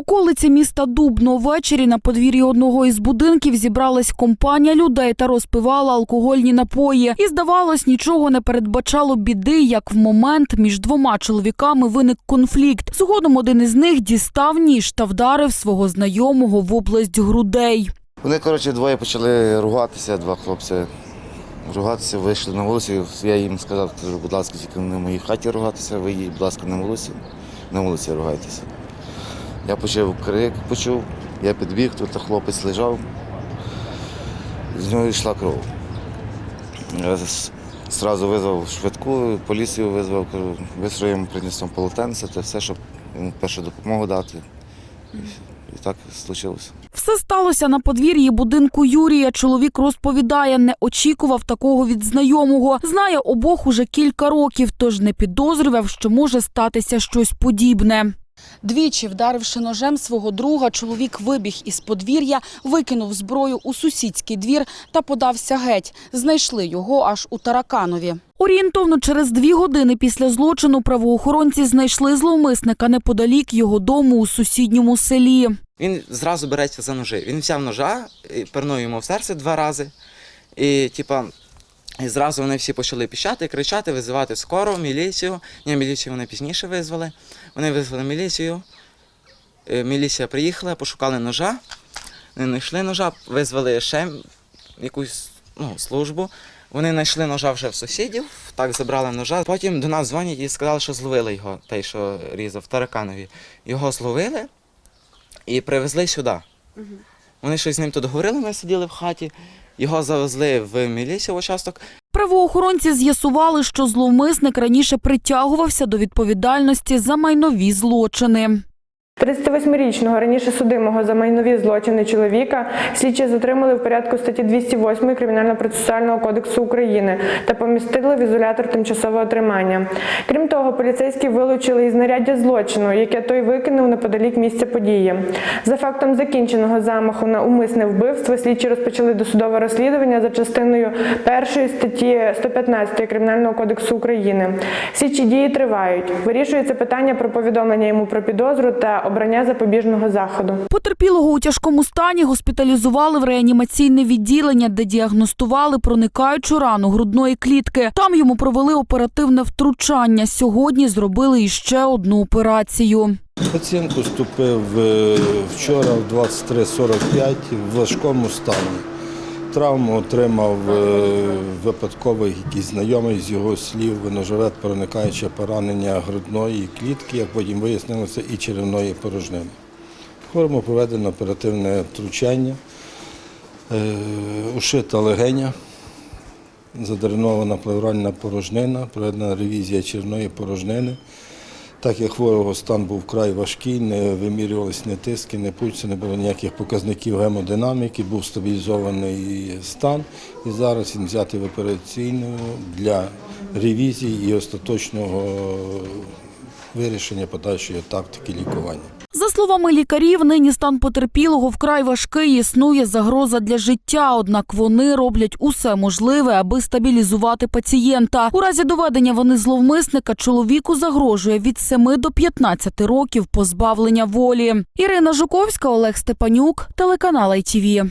Околиці міста Дубно ввечері на подвір'ї одного із будинків зібралась компанія людей та розпивала алкогольні напої. І здавалось, нічого не передбачало біди, як в момент між двома чоловіками виник конфлікт. Згодом один із них дістав ніж та вдарив свого знайомого в область грудей. Вони, коротше, двоє почали ругатися, два хлопці. Ругатися, вийшли на вулицю. Я їм сказав, кажу, будь ласка, тільки не в моїй хаті ругатися, вийдіть, будь ласка, на вулицю. На вулиці ругайтеся. Я почав крик, почув, я підбіг, тут хлопець лежав, з нього йшла кров. Я Зразу визвав швидку, поліцію визвав, бистро приніс полотенце, це все, щоб йому першу допомогу дати. І так случилося. Все сталося на подвір'ї будинку Юрія. Чоловік розповідає, не очікував такого від знайомого. Знає обох уже кілька років, тож не підозрював, що може статися щось подібне. Двічі, вдаривши ножем свого друга, чоловік вибіг із подвір'я, викинув зброю у сусідський двір та подався геть. Знайшли його аж у Тараканові. Орієнтовно через дві години після злочину правоохоронці знайшли зловмисника неподалік його дому у сусідньому селі. Він зразу береться за ножи. Він взяв ножа, пернув йому в серце два рази. І, типа, і зразу вони всі почали піщати, кричати, визивати скору, міліцію. Ні, міліцію вони пізніше визвали. Вони визвали міліцію. Е, Міліція приїхала, пошукали ножа. Не знайшли ножа, визвали ще якусь ну, службу. Вони знайшли ножа вже в сусідів, так забрали ножа. Потім до нас дзвонять і сказали, що зловили його, той, що різав Тараканові. Його зловили і привезли сюди. Вони щось з ним тут говорили, ми сиділи в хаті. Його завезли в міліцію в участок. Правоохоронці з'ясували, що зловмисник раніше притягувався до відповідальності за майнові злочини. 38-річного раніше судимого за майнові злочини чоловіка слідчі затримали в порядку статті 208 Кримінально-процесуального кодексу України та помістили в ізолятор тимчасового тримання. Крім того, поліцейські вилучили і знаряддя злочину, яке той викинув неподалік місця події. За фактом закінченого замаху на умисне вбивство слідчі розпочали досудове розслідування за частиною першої статті 115 Кримінального кодексу України. Слідчі дії тривають. Вирішується питання про повідомлення йому про підозру та обрання запобіжного заходу. Потерпілого у тяжкому стані госпіталізували в реанімаційне відділення, де діагностували проникаючу рану грудної клітки. Там йому провели оперативне втручання. Сьогодні зробили іще одну операцію. Пацієнт поступив е, вчора в 23.45 в важкому стані. Травму отримав е, випадковий якийсь знайомий з його слів, ножове проникаюче поранення грудної клітки, як потім вияснилося, і черевної порожнини. Хворому проведено оперативне втручання, е, ушита легеня, задренована плевральна порожнина, проведена ревізія черевної порожнини. Так як хворого стан був вкрай важкий, не вимірювалися ні тиски, ні пульси, не було ніяких показників гемодинаміки, був стабілізований стан. І зараз він взятий в операційну для ревізії і остаточного вирішення подальшої тактики лікування. За словами лікарів, нині стан потерпілого вкрай важкий. Існує загроза для життя. Однак вони роблять усе можливе, аби стабілізувати пацієнта. У разі доведення вони зловмисника чоловіку загрожує від 7 до 15 років позбавлення волі. Ірина Жуковська, Олег Степанюк, телеканал ITV.